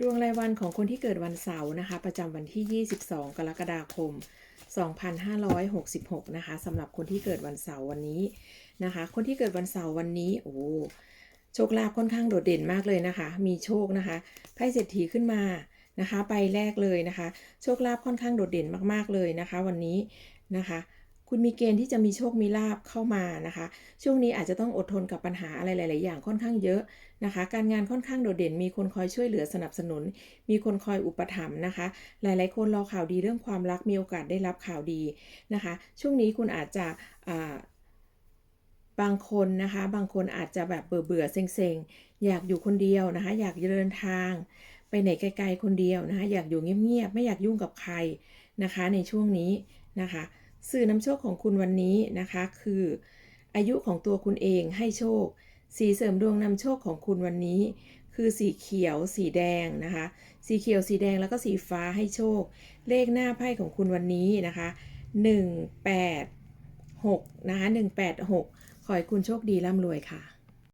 ดวงรายวันของคนที่เกิดวันเสาร์นะคะ ประจำวันที่ 22 กรกฎาคม 2566 นะคะสำหรับคนที่เกิดวันเสาร์วันนี้นะคะ คนที่เกิดวันเสาร์วันนี้โอ้โชคลาภค่อนข้างโดดเด่นมากเลยนะคะ มีโชคนะคะไพ่เศรษฐีขึ้นมานะคะใบแรกเลยนะคะ โชคลาภค่อนข้างโดดเด่นมากๆเลยนะคะ วันนี้นะคะ คุณมีเกณฑ์ที่จะมีโชคมีลาบเข้ามานะคะ ช่วงนี้อาจจะต้องอดทนกับปัญหาอะไรหลาย ๆ อย่างค่อนข้างเยอะนะคะ การงานค่อนข้างโดดเด่น มีคนคอยช่วยเหลือสนับสนุน มีคนคอยอุปถัมภ์นะคะ หลาย ๆ คนรอข่าวดีเรื่องความรักมีโอกาสได้รับข่าวดีนะคะ ช่วงนี้คุณอาจจะบางคนนะคะ บางคนอาจจะแบบเบื่อเบื่อเซ็ง ๆ อยากอยู่คนเดียวนะคะ อยากเดินทาง ไปไหนไกล ๆ คนเดียวนะคะ อยากอยู่เงียบ ๆ ไม่อยากยุ่งกับใครนะคะ ในช่วงนี้นะคะ สื่อนำโชคของคุณวันนี้นะคะ คือ อายุของตัวคุณเองให้โชค สีเสริมดวงนำโชคของคุณวันนี้ คือสีเขียว สีแดงนะคะ สีเขียวสีแดงแล้วก็สีฟ้าให้โชค เลขหน้าไพ่ของคุณวันนี้นะคะ1 8 6นะคะ186 ขอให้คุณโชคดีร่ำรวยค่ะ